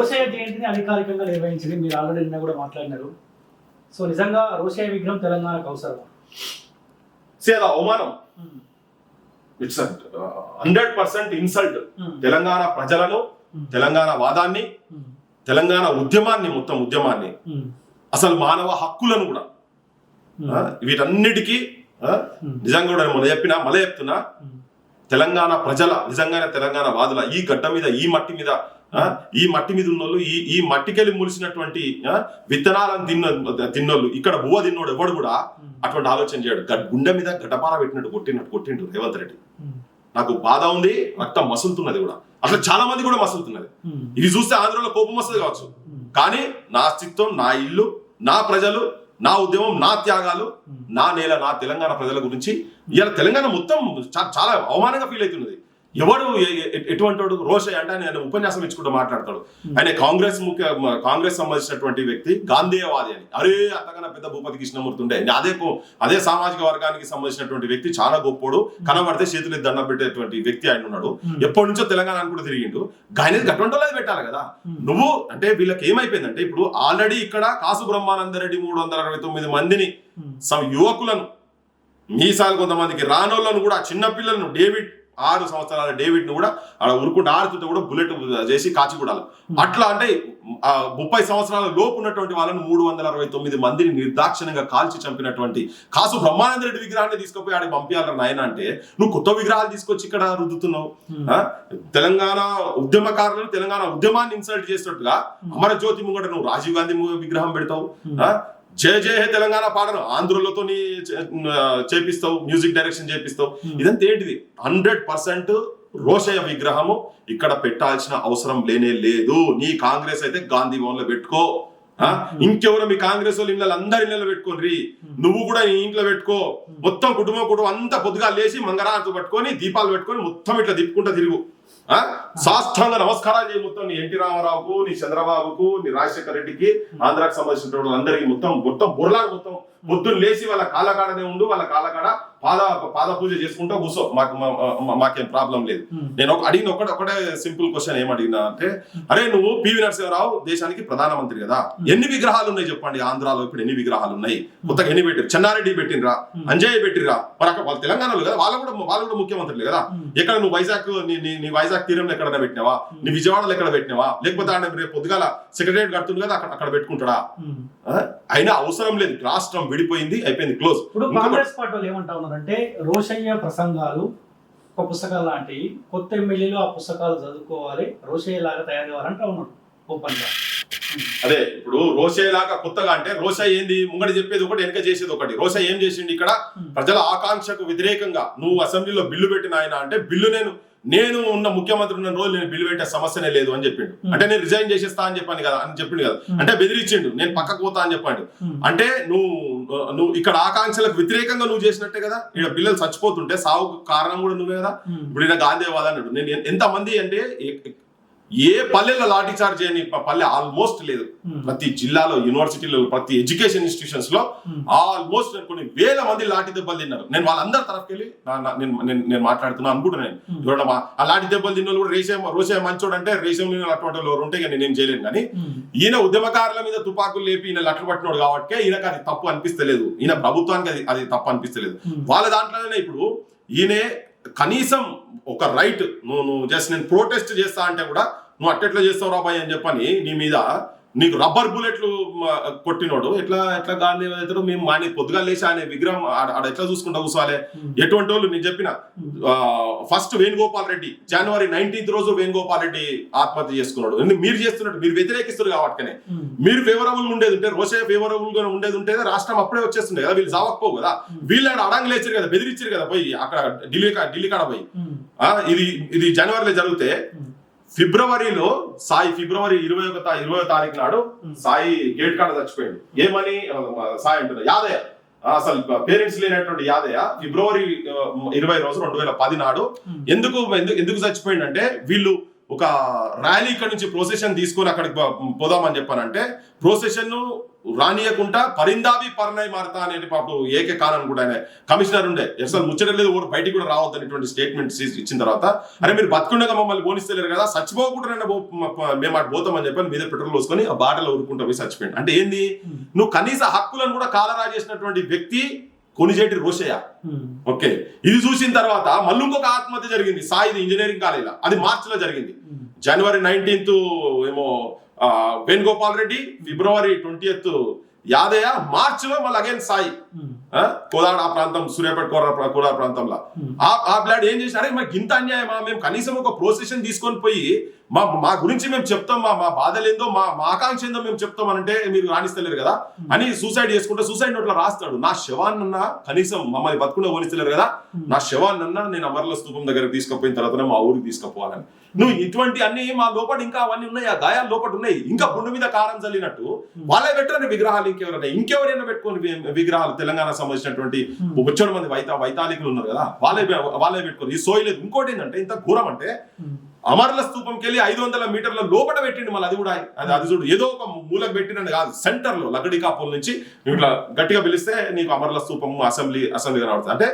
రోషయ్య జయంతిని అధికారికంగా నిర్వహించింది మీరు ఆల్రెడీ నిన్న కూడా మాట్లాడినారు. సో నిజంగా రోషయ్య విగ్రహం తెలంగాణకు అవసరం సే అది అవమానం. It's hundred percent insult Telangana ప్రజలను తెలంగాణ వాదాన్ని తెలంగాణ ఉద్యమాన్ని మొత్తం ఉద్యమాన్ని. అసలు మానవ హక్కులను కూడా. వీటన్నిటికీ నిజంగా కూడా మొన్న చెప్పినా మళ్ళీ చెప్తున్నా. తెలంగాణ ప్రజల నిజంగానే తెలంగాణ వాదుల ఈ గడ్డ మీద ఈ మట్టి మీద ఈ మట్టి మీద ఉన్నోళ్ళు ఈ ఈ మట్టికెళ్ళి ములిసినటువంటి విత్తనాలను తిన్న తిన్నోళ్ళు ఇక్కడ బువ్వ తిన్నోడు ఎవడు కూడా అటువంటి ఆలోచన చేయడు. గడ్- మీద గడ్డపార పెట్టినట్టు కొట్టినట్టు కొట్టిండు రేవంత్ రెడ్డి. నాకు బాధ ఉంది రక్తం మసులుతున్నది కూడా. అట్లా చాలా మంది కూడా మసులుతున్నది. ఇది చూస్తే ఆంధ్రలో కోపం వస్తుంది కావచ్చు. కానీ నా అస్తిత్వం నా ఇల్లు నా ప్రజలు నా ఉద్యమం నా త్యాగాలు నా నేల నా తెలంగాణ ప్రజల గురించి. ఇవాళ తెలంగాణ మొత్తం చాలా అవమానంగా ఫీల్ అవుతున్నది. ఎవడు ఎటువంటి వాడు రోషయ్య అంటే ఆయన ఉపన్యాసం ఇచ్చుకుంటూ మాట్లాడతాడు. ఆయన కాంగ్రెస్ ముఖ్య కాంగ్రెస్ సంబంధించినటువంటి వ్యక్తి గాంధేయవాది అని. అరే అంతకన్నా పెద్ద భూపతి కృష్ణమూర్తి ఉండే. అదే అదే సామాజిక వర్గానికి సంబంధించినటువంటి వ్యక్తి చాలా గొప్పోడు. కనబడితే చేతులు దండం పెట్టేటువంటి వ్యక్తి ఆయన ఉన్నాడు. ఎప్పటి నుంచో తెలంగాణ కూడా తిరిగిండు. ఆయన గటువంటి పెట్టాలి కదా. నువ్వు అంటే వీళ్ళకి ఏమైపోయిందంటే ఇప్పుడు ఆల్రెడీ ఇక్కడ కాసు బ్రహ్మానందరెడ్డి మూడు వందల అరవై తొమ్మిది మందిని యువకులను మీసాలు కొంతమందికి రానోళ్ళను కూడా చిన్న పిల్లలను డేవిడ్ ఆరు సంవత్సరాల డేవిడ్ను కూడా ఆడ ఉరుకుంటూ ఆడుతుంటే కూడా బుల్లెట్ చేసి కాచిగూడాలి. అట్లా అంటే ఆ ముప్పై సంవత్సరాల లోపు ఉన్నటువంటి వాళ్ళను మూడు వందల అరవై తొమ్మిది మందిని నిర్దాక్షిణ్యంగా కాల్చి చంపినటువంటి కాసు బ్రహ్మానంద రెడ్డి విగ్రహాన్ని తీసుకుపోయి ఆడికి పంపించాలి నాయన అంటే నువ్వు కొత్త విగ్రహాలు తీసుకొచ్చి ఇక్కడ రుద్దుతున్నావు? ఆ? తెలంగాణ ఉద్యమకారులను తెలంగాణ ఉద్యమాన్ని ఇన్సల్ట్ చేసినట్టుగా అమరజ్యోతి ముంగట నువ్వు రాజీవ్ గాంధీ విగ్రహం పెడతావు? జయ జయ హే తెలంగాణ పాటను ఆంధ్రులతో చేపిస్తావు మ్యూజిక్ డైరెక్షన్ చేపిస్తావు. ఇదంతా ఏంటిది? హండ్రెడ్ పర్సెంట్ రోషయ్య విగ్రహము ఇక్కడ పెట్టాల్సిన అవసరం లేనే లేదు. నీ కాంగ్రెస్ అయితే గాంధీ భవన్లో పెట్టుకో? ఇంకెవరో మీ కాంగ్రెస్ వాళ్ళు ఇళ్ళ అందరి ఇళ్ళలో పెట్టుకోని నువ్వు కూడా నీ ఇంట్లో పెట్టుకో. మొత్తం కుటుంబం కుటుంబం అంతా పొద్దుగా లేచి మంగళారతి పట్టుకొని దీపాలు పెట్టుకొని మొత్తం ఇట్లా తిప్పుకుంటా తిరుగు? సాష్టాంగ నమస్కారాలు చేయి మొత్తం నీ ఎన్టీ రామారావుకు నీ చంద్రబాబుకు నీ రాజశేఖర రెడ్డికి ఆంధ్రాకి సంబంధించిన వాళ్ళందరికీ మొత్తం మొత్తం బుర్లాగా మొత్తం పొద్దున్న లేచి వాళ్ళ కాలకాడనే ఉండు వాళ్ళ కాలకాడ పాద పాద పూజ చేసుకుంటూ కూర్చో. మాకు మాకేం ప్రాబ్లం లేదు. నేను ఒక అడిగిన ఒకటే ఒకటే సింపుల్ క్వశ్చన్ ఏం అడిగినా అంటే అరే నువ్వు పివి నరసింహరావు దేశానికి ప్రధానమంత్రి కదా. ఎన్ని విగ్రహాలు ఉన్నాయి చెప్పండి ఆంధ్రాలో ఇప్పుడు ఎన్ని విగ్రహాలు ఉన్నాయి కొత్తగా ఎన్ని పెట్టారు? చెన్నారెడ్డి పెట్టినరా అంజయ్ పెట్టినరా మరి అక్కడ వాళ్ళు తెలంగాణలో కదా వాళ్ళు కూడా వాళ్ళు కూడా ముఖ్యమంత్రులు కదా. ఎక్కడ నువ్వు వైజాగ్ నీ వైజాగ్ తీరంలో ఎక్కడైనా పెట్టినావా? నీ విజయవాడలో ఎక్కడ పెట్టినావా? లేకపోతే ఆయన రేపు పొద్దుగాల సెక్రటరియట్ కడుతుంది కదా అక్కడ అక్కడ పెట్టుకుంటాడా? అయినా అవసరం లేదు. రాష్ట్రం విడిపోయింది అయిపోయింది క్లోజ్. ఇప్పుడు కాంగ్రెస్ పార్టీ వాళ్ళు ఏమంటా ఉన్నారంటే రోషయ్య ప్రసంగాలు ఒక పుస్తకాలు లాంటివి కొత్త ఎమ్మెల్యేలు ఆ పుస్తకాలు చదువుకోవాలి రోషయ్య లాగా తయారు కావాలంటా ఉన్నారు ఓపెన్గా అదే ఇప్పుడు రోషయ్య లాగా కొత్తగా అంటే రోషయ్య ఏంది ముంగడి చెప్పేది ఒకటి వెనక చేసేది ఒకటి. రోషయ్య ఏం చేసిండు ఇక్కడ? ప్రజల ఆకాంక్షకు వ్యతిరేకంగా నువ్వు అసెంబ్లీలో బిల్లు పెట్టిన ఆయన అంటే బిల్లు నేను నేను ఉన్న ముఖ్యమంత్రి ఉన్న రోజు నేను బిల్లు పెట్టే సమస్యనే లేదు అని చెప్పిండు. అంటే నేను రిజైన్ చేసేస్తా అని చెప్పాను కదా అని చెప్పిండు కదా. అంటే బెదిరించిండు నేను పక్కకు పోతా అని చెప్పాడు. అంటే నువ్వు నువ్వు ఇక్కడ ఆకాంక్షలకు వ్యతిరేకంగా నువ్వు చేసినట్టే కదా? ఇక్కడ పిల్లలు చచ్చిపోతుంటే సావుకు కారణం కూడా నువ్వే కదా? ఇప్పుడు గాంధీవాద అన్నాడు నేను ఎంతమంది అంటే ఏ- ఏ పల్లెల్లో లాఠీ చార్జ్ చేయని పల్లె ఆల్మోస్ట్ లేదు. ప్రతి జిల్లాలో యూనివర్సిటీలో ప్రతి ఎడ్యుకేషన్ ఇన్స్టిట్యూషన్స్లో ఆల్మోస్ట్ కొన్ని వేల మంది లాఠీ దెబ్బలు తిన్నారు. నేను వాళ్ళందరి తరఫుకి వెళ్ళి నేను నేను- నేను మాట్లాడుతున్నా అనుకుంటున్నాను చూడండి మా- ఆ లాఠీ దెబ్బలు తిన్న వాళ్ళు కూడా రేసే రోసే మంచోడు అంటే రేసం అటువంటి వాళ్ళు ఎవరు ఉంటే నేనేం చేయలేను కానీ ఈయన ఉద్యమకారుల మీద తుపాకులు లేపి ఈయన లట్లు పట్టినోడు కాబట్టి ఈయనకు అది తప్పు అనిపిస్తలేదు. ఈయన ప్రభుత్వానికి అది అది తప్పు అనిపిస్తలేదు. వాళ్ళ దాంట్లోనే ఇప్పుడు ఈయనే కనీసం ఒక రైట్ నువ్వు నువ్వు జస్ట్ నేను ప్రొటెస్ట్ చేస్తా అంటే కూడా నువ్వు అట్టెట్లో చేస్తావు రాబాయ్ అని చెప్పని నీ మీద నీకు రబ్బర్ బుల్లెట్లు కొట్టినోడు ఎట్లా ఎట్లా గాంధీ అవుతాడు మేము మాని పొద్దుగా లేచి ఆయన విగ్రహం ఆడ ఎట్లా చూసుకుంటా కూర్చోవాలి? ఎటువంటి వాళ్ళు నేను చెప్పిన ఫస్ట్ వేణుగోపాల్ రెడ్డి జనవరి నైన్టీన్త్ రోజు వేణుగోపాల్ రెడ్డి ఆత్మహత్య చేసుకున్నాడు. మీరు చేస్తున్నట్టు మీరు వ్యతిరేకిస్తారు కాబట్టి మీరు ఫేవరబుల్ ఉండేది ఉంటే రోషే ఫేవరబుల్గా ఉండేది ఉంటే రాష్ట్రం అప్పుడే వచ్చేస్తుండే కదా వీళ్ళు జావకపోవు కదా. వీళ్ళు ఆడ అడంగి లేచారు కదా బెదిరించారు కదా పోయి అక్కడ ఢిల్లీ ఢిల్లీ కాడ పోయి. ఇది ఇది జనవరిలో జరిగితే ఫిబ్రవరిలో సాయి ఫిబ్రవరి ఇరవై ఒక ఇరవై తారీఖు నాడు సాయి గేట్ కాడ చచ్చిపోయాడు. ఏమని సాయి అంటున్నా యాదయ్య. అసలు పేరెంట్స్ లేనటువంటి యాదయ్య ఫిబ్రవరి ఇరవై రోజు రెండు వేల పది నాడు ఎందుకు ఎందుకు ఎందుకు చచ్చిపోయిందంటే వీళ్ళు ఒక ర్యాలీ ఇక్కడ నుంచి ప్రొసెషన్ తీసుకొని అక్కడికి పోదామని చెప్పానంటే ప్రొసెషన్ రానియకుండా పరిందాబి పర్ణయ్ మారతా అనే పాపం ఏకే కారణం కూడా ఆయన. కమిషనర్ ఉండే. అసలు ముచ్చట లేదు ఊరు బయటికి కూడా రావద్దనేటువంటి స్టేట్మెంట్ ఇచ్చిన తర్వాత అరే మీరు బతుకుండగా మమ్మల్ని పోనిస్తలేరు కదా చచ్చిపోకుండా మేము అటు పోతామని చెప్పని మీద పెట్రోల్ పోసుకొని ఆ బాటలో ఊరుకుంటా పోయి చచ్చిపోయింది అంటే ఏంది? నువ్వు కనీస హక్కులను కూడా కాలరా చేసినటువంటి వ్యక్తి కొనిజేటి రోషయ్య. ఓకే. ఇది చూసిన తర్వాత మళ్ళీ ఇంకొక ఆత్మహత్య జరిగింది. సాయిది ఇంజనీరింగ్ కాలేజీలో. అది మార్చ్లో జరిగింది జనవరి నైన్టీన్త్ ఏమో వేణుగోపాల్ రెడ్డి ఫిబ్రవరి ట్వంటీ యాదయ్య మార్చ్లో మళ్ళీ అగైన్ సాయి. కోదాడ ఆ? ప్రాంతం సూర్యాపేట కోర కోదాడ ప్రాంతంలో. ఆ ఆ బ్లాడ్ ఏం చేసినారే మాకు ఇంత అన్యాయమా? మేము కనీసం ఒక ప్రొసెషన్ తీసుకొని పోయి మా మా గురించి మేము చెప్తాం మా మా బాధలేందో మా మా ఆకాంక్ష ఏందో మేము చెప్తాం అంటే మీరు రాణిస్తలేరు కదా? అని సూసైడ్ చేసుకుంటే సూసైడ్ నోట్లో రాస్తాడు. నా శవాన్నన్నా కనీసం మమ్మల్ని బతుకుండా పోనిస్తలేరు కదా? నా శవాన్నన్నా నేను అమర్ల స్తూపం దగ్గరకు తీసుకుపోయిన తర్వాత మా ఊరికి తీసుకుపోవాలని. నువ్వు ఇటువంటి అన్ని మా లోపల ఇంకా అవన్నీ ఉన్నాయి ఆ గాయాలు లోపల ఉన్నాయి. ఇంకా గుండు మీద కారం చల్లినట్టు వాళ్ళే పెట్టరని విగ్రహాలు ఇంకెవరైనా ఇంకెవరైనా పెట్టుకొని విగ్రహాలు తెలంగాణ సంబంధించినటువంటి బొచ్చడు మంది వైతా వైతాళికులు ఉన్నారు కదా వాళ్ళే వాళ్ళే పెట్టుకొని. ఈ సోయి లేదు. ఇంకోటి ఏంటంటే ఇంత ఘోరం అంటే అమర్ల స్తూపంకి వెళ్ళి ఐదు వందల మీటర్ల లోపల పెట్టిండు మళ్ళీ అది కూడా. అది అది చూడు ఏదో ఒక మూలకు పెట్టినట్టు కాదు. సెంటర్లో లగడి కాపుల నుంచి ఇట్లా గట్టిగా పిలిస్తే నీకు అమర్ల స్తూపం అసెంబ్లీ అసెంబ్లీ కనబడుతుంది అంటే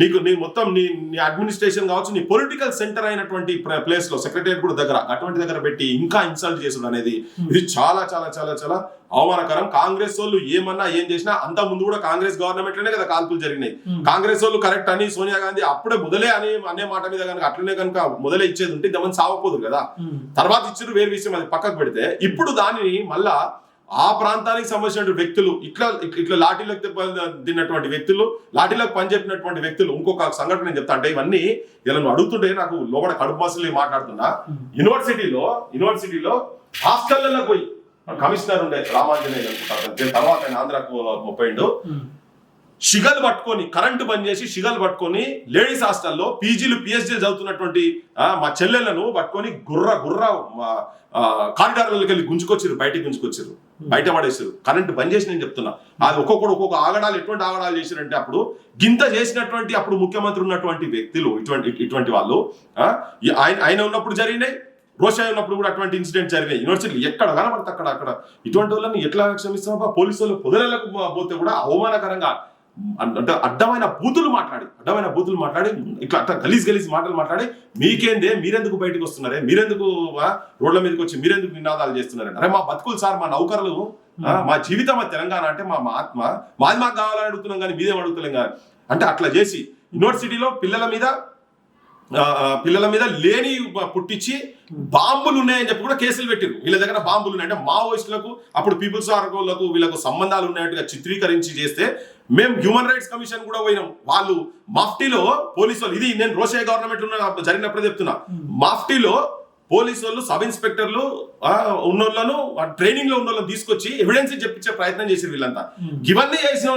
నీకు నీ మొత్తం నీ నీ అడ్మినిస్ట్రేషన్ కావచ్చు నీ పొలిటికల్ సెంటర్ అయినటువంటి ప్లేస్లో సెక్రటరియట్ కూడా దగ్గర అటువంటి దగ్గర పెట్టి ఇంకా ఇన్సల్ట్ చేసుడు అనేది. ఇది చాలా చాలా చాలా చాలా అవమానకరం. కాంగ్రెస్ వాళ్ళు ఏమన్నా ఏం చేసినా అంత ముందు కూడా కాంగ్రెస్ గవర్నమెంట్లోనే కదా కాల్పులు జరిగినాయి. కాంగ్రెస్ వాళ్ళు కరెక్ట్ అని సోనియా గాంధీ అప్పుడే మొదలే అని అనే మాట మీద కనుక అట్లనే కనుక మొదలే ఇచ్చేది ఉంటే ఇంతమంది సావపోదు కదా. తర్వాత ఇచ్చిన వేరు విషయం అది పక్కకు పెడితే ఇప్పుడు దానిని మళ్ళా ఆ ప్రాంతానికి సంబంధించిన వ్యక్తులు ఇట్లా ఇట్లా- లాఠీలకు తిన్నటువంటి వ్యక్తులు లాఠీలకు పనిచెప్పినటువంటి వ్యక్తులు ఇంకొక సంఘటన నేను చెప్తా అంటే ఇవన్నీ ఇలా నువ్వు అడుగుతుంటే నాకు లోపల కడుపు మసలి మాట్లాడుతున్నా. యూనివర్సిటీలో యూనివర్సిటీలో హాస్టళ్ళలో పోయి కమిషనర్ ఉండే రామాంజనేయులు తర్వాత ఆయన ఆంధ్రాకు పోయిండు షిగలు పట్టుకొని కరెంటు బంద్ చేసి షిగలు పట్టుకొని లేడీస్ హాస్టల్లో పీజీలు పిహెచ్డీలు చదువుతున్నటువంటి మా చెల్లెళ్ళను పట్టుకొని గుర్ర గుర్ర కారిడార్లకి వెళ్ళి గుంజుకొచ్చారు బయటికి గుంజుకొచ్చారు బయట పడేసారు కరెంటు బంద్ చేసి నేను చెప్తున్నా. అది ఒక్కొక్కడు ఒక్కొక్క ఆగడాలు ఎటువంటి ఆగడాలు చేశారంటే అప్పుడు గింత చేసినటువంటి అప్పుడు ముఖ్యమంత్రి ఉన్నటువంటి వ్యక్తులు ఇటువంటి ఇటువంటి వాళ్ళు ఆయన ఆయన ఉన్నప్పుడు జరిగినాయి. రోషయ్య ఉన్నప్పుడు కూడా అటువంటి ఇన్సిడెంట్ జరిగినాయి యూనివర్సిటీలు ఎక్కడ కనబడితే అక్కడ అక్కడ. ఇటువంటి వాళ్ళని ఎట్లా క్షమిస్తామా పోలీసు వాళ్ళు పొదలకు పోతే కూడా అవమానకరంగా అంటే అడ్డమైన బూతులు మాట్లాడి అడ్డమైన బూతులు మాట్లాడి ఇట్లా అట్లా గలీజ్ గలీజ్ మాటలు మాట్లాడి మీకేందే? మీరెందుకు బయటకు వస్తున్నారే? మీరెందుకు రోడ్ల మీదకి వచ్చి మీరెందుకు నినాదాలు చేస్తున్నారంటే అరే మా బతుకులు సార్ మా నౌకర్లు మా జీవితం మా తెలంగాణ అంటే మా మా ఆత్మ మాది మాకు కావాలని అడుగుతున్నాం కానీ మీదేం అడుగుతలేం కానీ. అంటే అట్లా చేసి యూనివర్సిటీలో పిల్లల మీద పిల్లల మీద లేని పుట్టించి బాంబులు ఉన్నాయని చెప్పి కూడా కేసులు పెట్టారు వీళ్ళ దగ్గర బాంబులు ఉన్నాయి అంటే మావోయిస్టులకు అప్పుడు పీపుల్స్ ఆర్గోలకు వీళ్ళకు సంబంధాలు ఉన్నట్టుగా చిత్రీకరించి చేస్తే మేము హ్యూమన్ రైట్స్ కమిషన్ కూడా పోయినాం. వాళ్ళు మాఫ్టీలో పోలీసు వాళ్ళు ఇది నేను రోషయ్య గవర్నమెంట్ ఉన్న జరిగినప్పుడు చెప్తున్నా. మాఫ్టీలో పోలీసు వాళ్ళు సబ్ ఇన్స్పెక్టర్లు ఉన్నోళ్ళను ట్రైనింగ్లో ఉన్న వాళ్ళని తీసుకొచ్చి ఎవిడెన్స్ చెప్పించే ప్రయత్నం చేసారు వీళ్ళంతా ఇవన్నీ చేసిన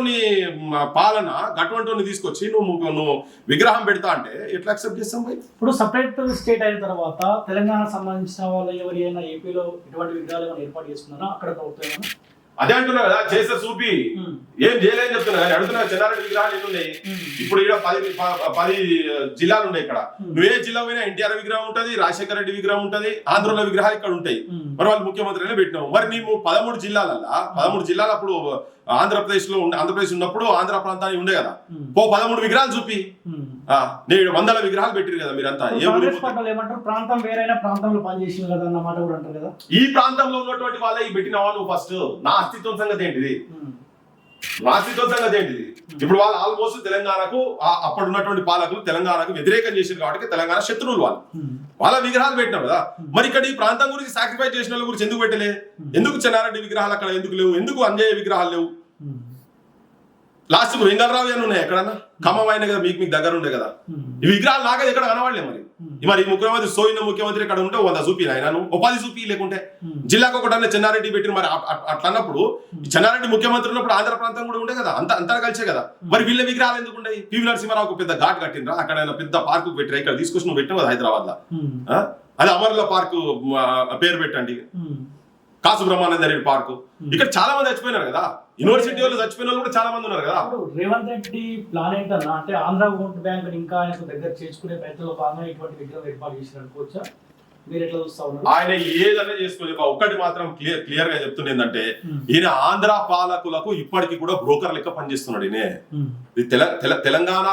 పాలన గటువంటి తీసుకొచ్చి నువ్వు నువ్వు విగ్రహం పెడతా అంటే ఎట్లా అక్సెప్ట్ చేస్తాం ఇప్పుడు సపరేట్ స్టేట్ అయిన తర్వాత తెలంగాణ సంబంధించిన వాళ్ళు ఎవరైనా ఏపీలో ఇటువంటి విగ్రహాలు ఏర్పాటు చేస్తున్నారా అక్కడ ప్రభుత్వం? అదే అంటున్నా కదా చేస్తే చూపి. ఏం చేయలేని చెప్తున్నా కానీ అడుగుతున్నా చెన్నారెడ్డి విగ్రహాలు ఎన్ని ఉన్నాయి ఇప్పుడు ఇక్కడ పది పది జిల్లాలు ఉన్నాయి ఇక్కడ. నువ్వు ఏ జిల్లా పోయినా ఎన్టీఆర్ విగ్రహం ఉంటది రాజశేఖర రెడ్డి విగ్రహం ఉంటది ఆంధ్రలో విగ్రహాలు ఇక్కడ ఉంటాయి. మరి వాళ్ళు ముఖ్యమంత్రినే పెట్టినావు. మరి నీవు పదమూడు జిల్లాలల్లా పదమూడు జిల్లాలు అప్పుడు ఆంధ్రప్రదేశ్లో ఉండే ఆంధ్రప్రదేశ్ ఉన్నప్పుడు ఆంధ్ర ప్రాంతానికి ఉండే కదా. పో పదమూడు విగ్రహాలు చూపి. నేడు వందల విగ్రహాలు పెట్టిరు కదా మీరంతా. ఏ ఏమంటారు? ప్రాంతం వేరైనా ప్రాంతంలో పనిచేసింది కదా అన్న మాట కూడా అంటారు కదా. ఈ ప్రాంతంలో ఉన్నటువంటి వాళ్ళే పెట్టినవా నువ్వు ఫస్ట్ నా అస్తిత్వం సంగతి ఏంటిది? సంగతి ఏంటిది ఇప్పుడు వాళ్ళు ఆల్మోస్ట్ తెలంగాణకు అప్పుడు ఉన్నటువంటి పాలకులు తెలంగాణకు వ్యతిరేకం చేసింది కాబట్టి తెలంగాణ శత్రువులు వాళ్ళు. ఉమ్. వాళ్ళ విగ్రహాలు పెట్టినాం కదా. మరి ఇక్కడ ఈ ప్రాంతం గురించి సాక్రిఫైస్ చేసిన వాళ్ళ గురించి ఎందుకు పెట్టలే? ఎందుకు చెన్నారెడ్డి విగ్రహాలు అక్కడ ఎందుకు లేవు? ఎందుకు అంజయ్య విగ్రహాలు లేవు. లాస్ట్ వెంగళరావు అని ఉన్నాయి ఎక్కడన్నా? ఖమ్మం అయినా కదా మీకు మీకు దగ్గర ఉండే కదా. ఈ విగ్రహాలు నాకైతే ఎక్కడ కనవాడలే మరి. మరి ముఖ్యమంత్రి సోయిన ముఖ్యమంత్రి ఇక్కడ ఉంటే వంద చూపి ఆయన నువ్వు ఉపాధి చూపి లేకుంటే. జిల్లాకు ఒకటన్నా చెన్నారెడ్డి పెట్టిన మరి అ- అ- అట్లా అన్నప్పుడు ఈ చెన్నారెడ్డి ముఖ్యమంత్రి ఉన్నప్పుడు ఆంధ్ర ప్రాంతం కూడా ఉండే కదా అంత అంతా కలిసే కదా. మరి వీళ్ళ విగ్రహాలు ఎందుకు ఉన్నాయి పివి నరసింహారావు పెద్ద ఘాట్ కట్టినరా అక్కడ ఆయన పెద్ద పార్కు పెట్టిరా? ఇక్కడ తీసుకొచ్చి నువ్వు పెట్టినావు కదా హైదరాబాద్లో. అది అమర్ల పార్కు పేరు పెట్టండి. కాసు బ్రహ్మానంద రెడ్డి పార్కు. ఇక్కడ చాలా మంది చచ్చిపోయినారు కదా. యూనివర్సిటీ వాళ్ళు చచ్చిపోయిన వాళ్ళు కూడా చాలా మంది ఉన్నారు కదా. రేవంత్ రెడ్డి ప్లాన్ ఏంటన్నా? అంటే ఆంధ్ర ఓట్ బ్యాంక్ ఇంకా ఆయనకు దగ్గర చేర్చుకునే ప్రయత్నంలో భాగంగా ఇటువంటి విగ్రహం ఏర్పాటు చేసిన అనుకోవచ్చా? మీరు ఎట్లా చూస్తా ఉన్నారు? ఆయన ఏదైనా చేసుకోలేదు ఒక్కటి మాత్రం క్లియర్ క్లియర్గా చెప్తుంది ఏంటంటే ఉమ్, ఈయన ఆంధ్ర పాలకులకు ఇప్పటికీ కూడా బ్రోకర్ లెక్క పనిచేస్తున్నాడు ఈయన. తెల- తెలంగాణ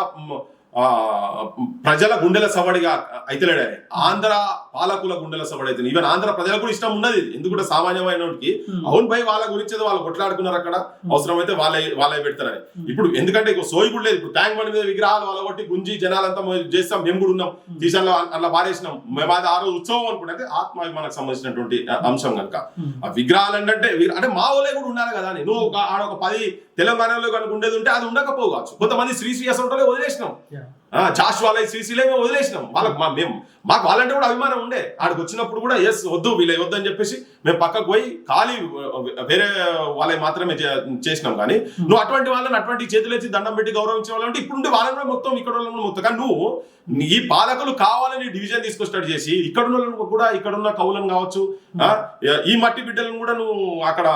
ప్రజల గుండెల సవడిగా అయితలేడు. ఆయన ఆంధ్ర పాలకుల గుండెల సవడి అయితే ఈవెన్ ఆంధ్ర ప్రజలకు కూడా ఇష్టం ఉన్నది. ఎందుకంటే సామాన్యమైన ఉమ్, అవును భయ్ వాళ్ళ గురించి వాళ్ళు కొట్లాడుకున్నారు అక్కడ. అవసరమైతే వాళ్ళే వాళ్ళే పెడతారని. ఇప్పుడు ఎందుకంటే సోయి కూడా లేదు. ఇప్పుడు ట్యాంక్ బండి మీద విగ్రహాలు వాళ్ళ కొట్టి గుంజి జనాలంతా చేస్తాం. మేము కూడా ఉన్నాం. తీసాలో అట్లా పారేసినాం. మేము అది ఆ రోజు ఉత్సవం అనుకుంటే ఆత్మాభిమానకు సంబంధించినటువంటి అంశం కనుక. ఆ విగ్రహాలు అంటే అంటే మా వాళ్ళే కూడా ఉండాలి కదా అని. నువ్వు ఒక ఆడ ఒక పది తెలంగాణలో కనుక ఉండేది ఉంటే అది ఉండకపోవచ్చు. కొంతమంది శ్రీ శ్రీ అసలు వదిలేసినాం. now. జాషువాలై శ్రీశీలే మేము వదిలేసినాం. వాళ్ళకి మా మేము మాకు వాళ్ళంటే కూడా అభిమానం ఉండే. ఆడికి వచ్చినప్పుడు కూడా ఎస్ వద్దు వీళ్ళ వద్దు అని చెప్పేసి మేము పక్కకు పోయి ఖాళీ వేరే వాళ్ళకి మాత్రమే చేసినాం. కానీ నువ్వు అటువంటి వాళ్ళని అటువంటి చేతులెత్తి దండం పెట్టి గౌరవించే వాళ్ళంటే ఇప్పుడు వాళ్ళని మొత్తం ఇక్కడ వాళ్ళని మొత్తం. కానీ నువ్వు ఈ పాలకులు కావాలని డివిజన్ తీసుకొస్తాడు చేసి ఇక్కడ ఉన్న కూడా ఇక్కడ ఉన్న కవులను కావచ్చు ఆ, ఈ మట్టి బిడ్డలను కూడా నువ్వు అక్కడ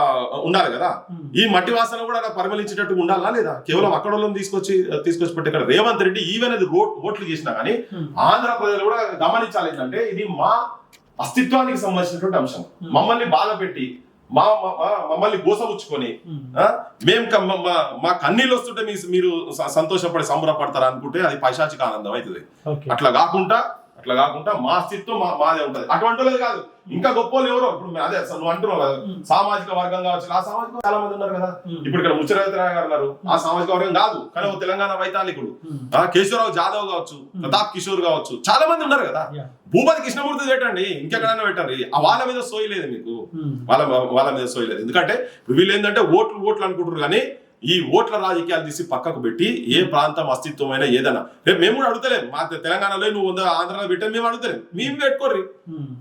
ఉండాలి కదా. ఉమ్, ఈ మట్టి వాసన కూడా పరిమళించేటట్టు ఉండాలా లేదా? కేవలం అక్కడ వాళ్ళని తీసుకొచ్చి తీసుకొచ్చి పెట్టి ఇక్కడ రేవంత్ రెడ్డి ఈవెన్ రోడ్ ఓట్లు చేసినా కానీ ఆంధ్ర ప్రజలు కూడా గమనించాలి ఏంటంటే ఇది మా అస్తిత్వానికి సంబంధించినటువంటి అంశం. మమ్మల్ని బాధ పెట్టి మా మమ్మల్ని గోసపుచ్చుకొని మేము క- మా- మా- కన్నీళ్ళు వస్తుంటే మీరు సంతోషపడి సంబరపడతారు అనుకుంటే అది పైశాచిక ఆనందం అవుతుంది. అట్లా కాకుండా అట్లా కాకుండా మా అస్తిత్వం మా మాదే ఉంటది. అటువంటి కాదు. ఇంకా గొప్ప వాళ్ళు ఎవరో? ఇప్పుడు అదే అసలు నువ్వు అంటున్నావు కదా. సామాజిక వర్గం కావచ్చు ఆ సామాజిక చాలా మంది ఉన్నారు కదా. ఇప్పుడు ఇక్కడ ముచ్చరవితరాయ గారు ఉన్నారు. ఆ సామాజిక వర్గం కాదు. కానీ ఓ తెలంగాణ వైతాళికుడు. ఆ కేశవరావు జాదవ్ కావచ్చు ప్రతాప్ కిషోర్ కావచ్చు చాలా మంది ఉన్నారు కదా. భూపతి కృష్ణమూర్తి పెట్టండి ఇంకెక్కడైనా పెట్టండి. ఆ వాళ్ళ మీద సోయి లేదు మీకు. వాళ్ళ వాళ్ళ మీద సోయి లేదు. ఎందుకంటే వీళ్ళు ఏంటంటే ఓట్లు ఓట్లు అనుకుంటారు కానీ ఈ ఓట్ల రాజకీయాలు తీసి పక్కకు పెట్టి ఏ ప్రాంతం అస్తిత్వమైనా ఏదైనా. రేపు మేము కూడా అడుగుతలేం. మా తెలంగాణలో నువ్వు ఉందా ఆంధ్రాలో పెట్టని మేము అడుగుతలేం. మేము పెట్టుకోర్రి.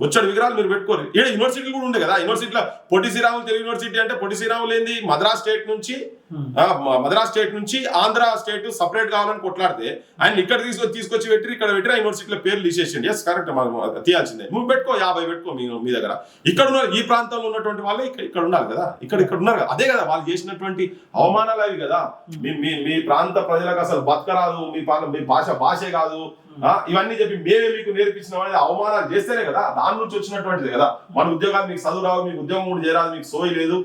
వచ్చాడు విగ్రహాలు మీరు పెట్టుకోరు ఇక్కడ యూనివర్సిటీలు కూడా ఉండే కదా. యూనివర్సిటీలో పొట్టి శ్రీరాములు తెలుగు యూనివర్సిటీ అంటే పొట్టి శ్రీరాములు ఏంది? మద్రాస్ స్టేట్ నుంచి మద్రాస్ స్టేట్ నుంచి ఆంధ్ర స్టేట్ సపరేట్ కావాలని కొట్లాడితే ఆయన ఇక్కడ తీసుకొచ్చి తీసుకొచ్చి పెట్టి ఇక్కడ పెట్టి ఆ యూనివర్సిటీలో పేర్లు తీసేసిండి. Yes correct తీయాల్సిందే. నువ్వు పెట్టుకో యాభై పెట్టుకో మీ మీ దగ్గర. ఇక్కడ ఉన్న ఈ ప్రాంతంలో ఉన్నటువంటి వాళ్ళే ఇక్కడ ఇక్కడ ఉండాలి కదా. ఇక్కడ ఇక్కడ ఉన్నారు కదా. అదే కదా వాళ్ళు చేసినటువంటి అవమానాలు అవి కదా. మీ మీ ప్రాంత ప్రజలకు అసలు బతకరాదు. మీ మీ భాష భాషే కాదు. ఇవన్నీ చెప్పి మేమే మీకు నేర్పించిన అనేది అవమానాలు చేస్తేనే కదా దాని నుంచి వచ్చినటువంటిది కదా. మన ఉద్యోగాలు మీకు చదువు రావు మీకు ఉద్యోగం కూడా చేరాదు మీకు సోయి లేదు.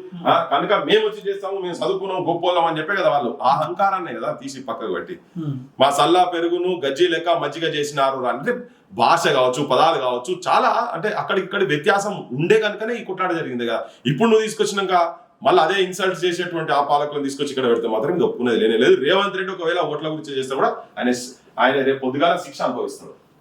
కనుక మేము వచ్చి చేస్తాము మేము చదువుకున్నాం గొప్పోళ్ళం అని చెప్పే కదా వాళ్ళు. ఆ అహంకారాన్ని కదా తీసి పక్కకు పెట్టి. మా సల్లా పెరుగును గజ్జి లెక్క మజ్జిగ చేసినారు అంటే భాష కావచ్చు పదాలు కావచ్చు చాలా అంటే అక్కడిక్కడ వ్యత్యాసం ఉండే కనుకనే ఈ కుట్లాట జరిగింది కదా. ఇప్పుడు నువ్వు తీసుకొచ్చినాక మళ్ళీ అదే ఇన్సల్ట్ చేసేటువంటి ఆ పాలకులను తీసుకొచ్చి ఇక్కడ పెడితే మాత్రం ఇది ఒప్పుకునేది లేనే లేదు. రేవంత్ రెడ్డి ఒకవేళ ఓట్ల గురించి చేస్తే కూడా ఆయన ఆయన రేపు పొద్దుగాల శిక్ష అనుభవిస్తాడు.